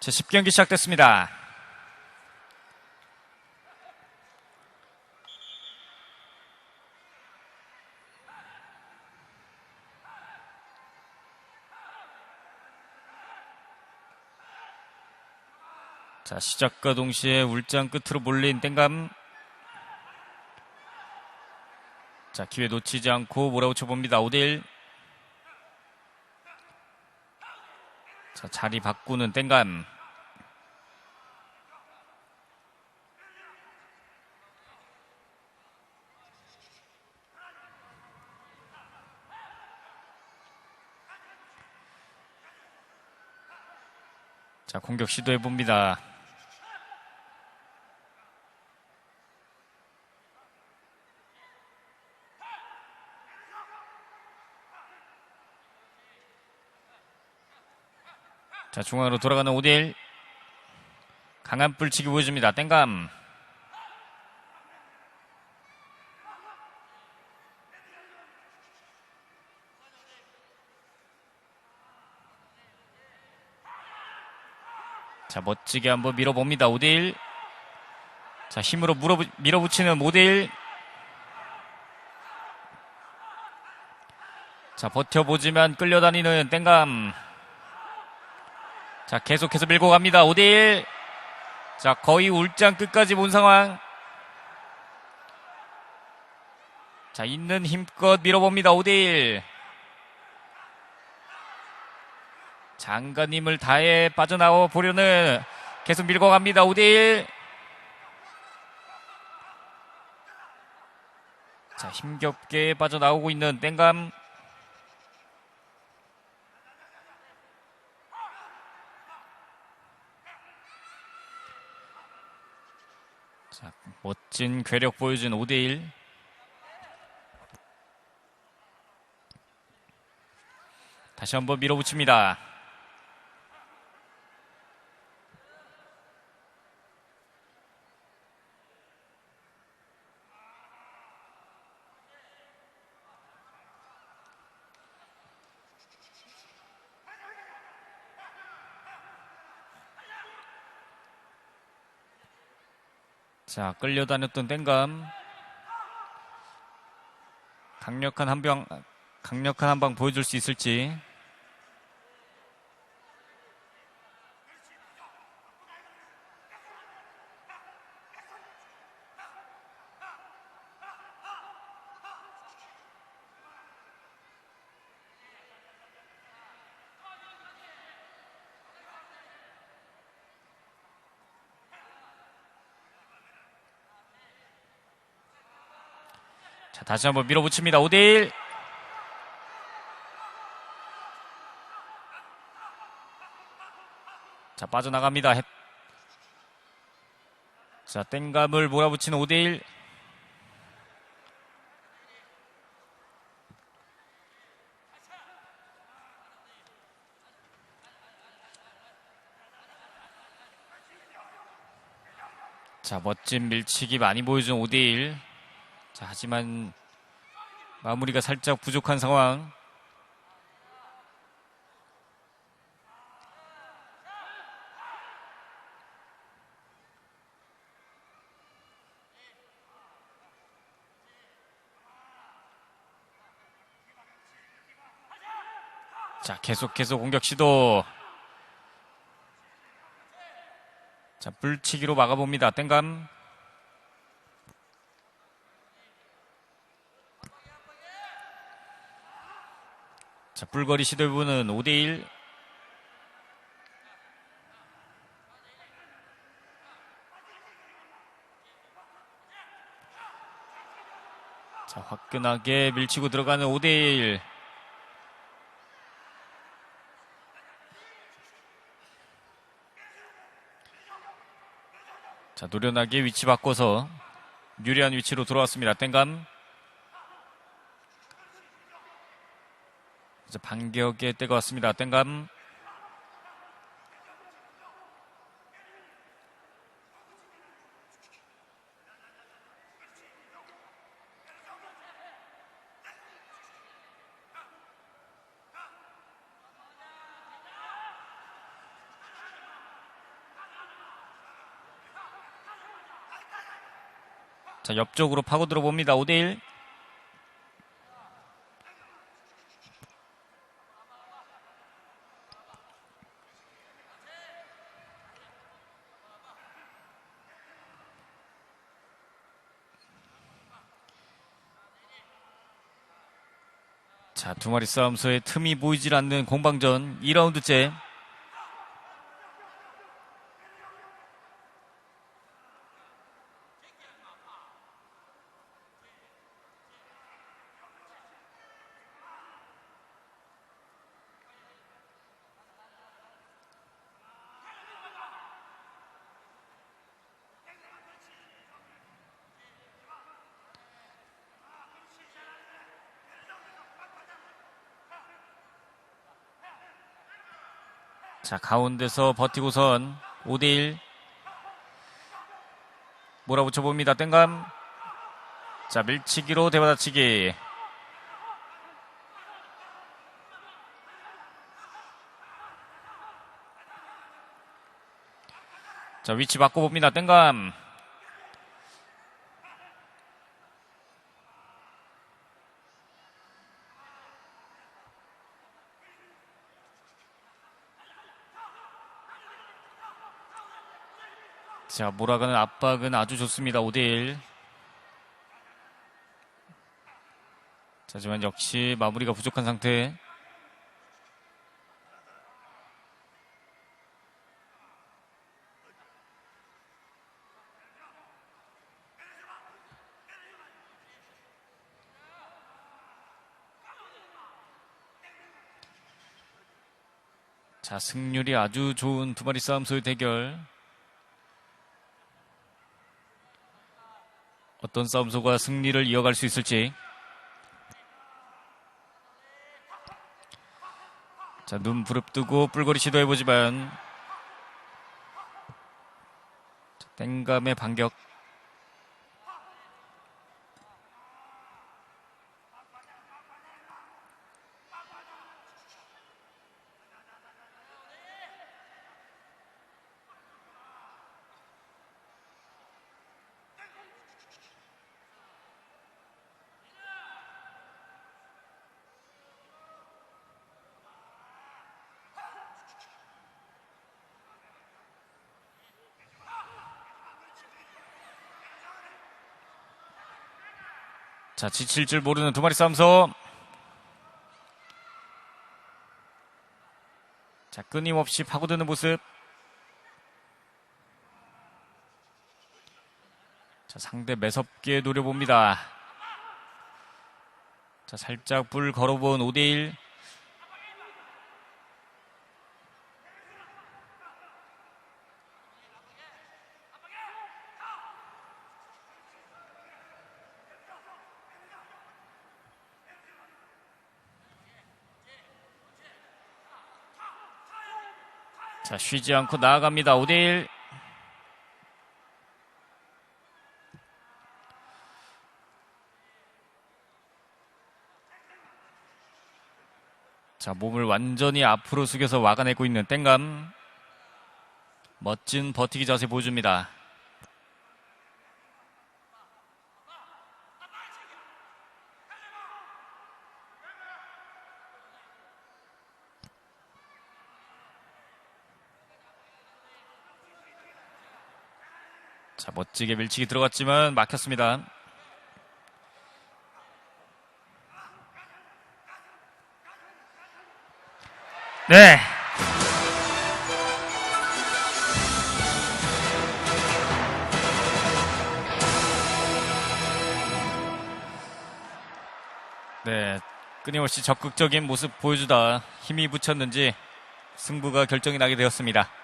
제 10경기 시작됐습니다. 자, 시작과 동시에 울장 끝으로 몰린 땡감. 자, 기회 놓치지 않고 몰아붙여 봅니다. 5대1. 자, 자리 바꾸는 땡감. 자, 공격 시도해 봅니다. 자, 중앙으로 돌아가는 5대1. 강한 불치기 보여줍니다. 땡감. 자, 멋지게 한번 밀어봅니다. 5대1. 자, 힘으로 물어, 밀어붙이는 5대1. 자, 버텨보지만 끌려다니는 땡감. 자, 계속해서 밀고 갑니다. 5대1. 자, 거의 울장 끝까지 본 상황. 자, 있는 힘껏 밀어봅니다. 5대1. 장관님을 다해 빠져나와 보려는 계속 밀고 갑니다. 5대1. 자, 힘겹게 빠져나오고 있는 땡감. 자, 멋진 괴력 보여준 5대1. 다시 한번 밀어붙입니다. 자, 끌려다녔던 땡감. 강력한 한 방, 강력한 한 방 보여줄 수 있을지. 자, 다시 한번 밀어붙입니다. 5대1. 자, 빠져나갑니다. 해- 자, 땡감을 몰아붙이는 5대1. 자, 멋진 밀치기 많이 보여준 5대1. 자, 하지만 마무리가 살짝 부족한 상황. 자, 계속해서 공격 시도. 자, 불치기로 막아봅니다. 땡감. 자, 불거리 시도해보는 5대1. 자, 화끈하게 밀치고 들어가는 5대1. 자, 노련하게 위치 바꿔서 유리한 위치로 돌아왔습니다. 땡감. 이제 반격의 때가 왔습니다. 땡감. 자, 옆쪽으로 파고들어 봅니다. 5대1. 자, 두 마리 싸움서의 틈이 보이질 않는 공방전 2라운드째. 자, 가운데서 버티고선 5대1 몰아붙여 봅니다. 땡감. 자, 밀치기로 대받아치기. 자, 위치 바꿔봅니다. 땡감. 자, 몰아가는 압박은 아주 좋습니다. 5대1. 자, 하지만 역시 마무리가 부족한 상태. 자, 승률이 아주 좋은 두 마리 싸움소의 대결. 어떤 싸움소가 승리를 이어갈 수 있을지. 자, 눈 부릅뜨고 뿔거리 시도해보지만. 자, 땡감의 반격. 자, 지칠 줄 모르는 두 마리 싸움소. 자, 끊임없이 파고드는 모습. 자, 상대 매섭게 노려봅니다. 자, 살짝 불 걸어본 5대1. 자, 쉬지 않고 나아갑니다. 5대1. 자, 몸을 완전히 앞으로 숙여서 와가내고 있는 땡감. 멋진 버티기 자세 보여줍니다. 자, 멋지게 밀치기 들어갔지만 막혔습니다. 네. 네, 끊임없이 적극적인 모습 보여주다 힘이 붙였는지 승부가 결정이 나게 되었습니다.